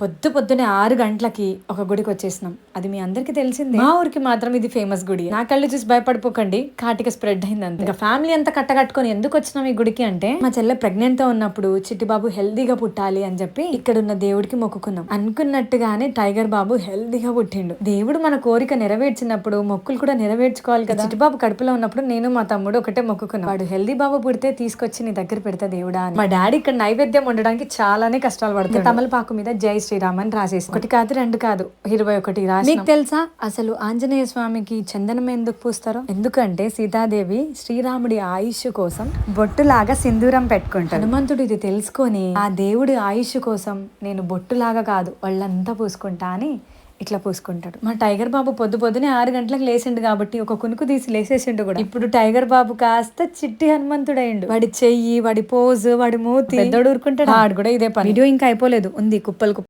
పొద్దు పొద్దునే ఆరు గంటలకి ఒక గుడికి వచ్చేసినాం. అది మీ అందరికీ తెలిసిందే. మా ఊరికి మాత్రం ఇది ఫేమస్ గుడి. నా కళ్ళు చూసి భయపడిపోకండి. కాటిక స్ప్రెడ్ అయింది అంతే ఇంకా ఫ్యామిలీ అంతా కట్టకట్టుకొని ఎందుకు వచ్చినాం ఈ గుడికి అంటే మా చెల్లె ప్రెగ్నెంట్తో ఉన్నప్పుడు చిట్టిబాబు హెల్దీగా పుట్టాలి అని చెప్పి ఇక్కడ ఉన్న దేవుడికి మొక్కుకున్నాం. అనుకున్నట్టుగానే టైగర్ బాబు హెల్దీగా పుట్టిండు. దేవుడు మన కోరిక నెరవేర్చినప్పుడు మొక్కులు కూడా నెరవేర్చుకోవాలి కదా. చిట్టిబాబు కడుపులో ఉన్నప్పుడు నేను మా తమ్ముడు ఒకటే మొక్కుకున్నాం. వాడు హెల్దీ బాబు పుడితే తీసుకొచ్చి నీ దగ్గర పెడతా దేవుడా అని. మా డాడీ ఇక్కడ నైవేద్యం ఉండడానికి చాలానే కష్టాలు పడుతుంది తమలపాకు మీద జై శ్రీరామ్ అని రాసేసి. ఒకటి కాదు రెండు కాదు ఇరవై ఒకటి రాసి మీకు తెలుసా? అసలు ఆంజనేయ స్వామికి చందనం ఎందుకు పూస్తారో? ఎందుకంటే సీతాదేవి శ్రీరాముడి ఆయుష్ కోసం బొట్టులాగా సింధూరం పెట్టుకుంటాడు హనుమంతుడు ఇది తెలుసుకొని ఆ దేవుడి ఆయుష్ కోసం నేను బొట్టులాగా కాదు వాళ్ళంతా పూసుకుంటా అని ఇట్లా పూసుకుంటాడు. మా టైగర్ బాబు పొద్దు పొద్దునే ఆరు గంటలకు లేచిండు కాబట్టి ఒక కునుకు తీసి లేసేసిండు కూడా. ఇప్పుడు టైగర్ బాబు కాస్త చిట్టి హనుమంతుడైండు. వాడి చెయ్యి వాడి పోజు వాడి మూతి. పెద్దోడు ఊరుకుంటాడు? ఆడు కూడా ఇదే పని. వీడియో ఇంకా అయిపోలేదు. ఉంది కుప్పలు కుప్పలు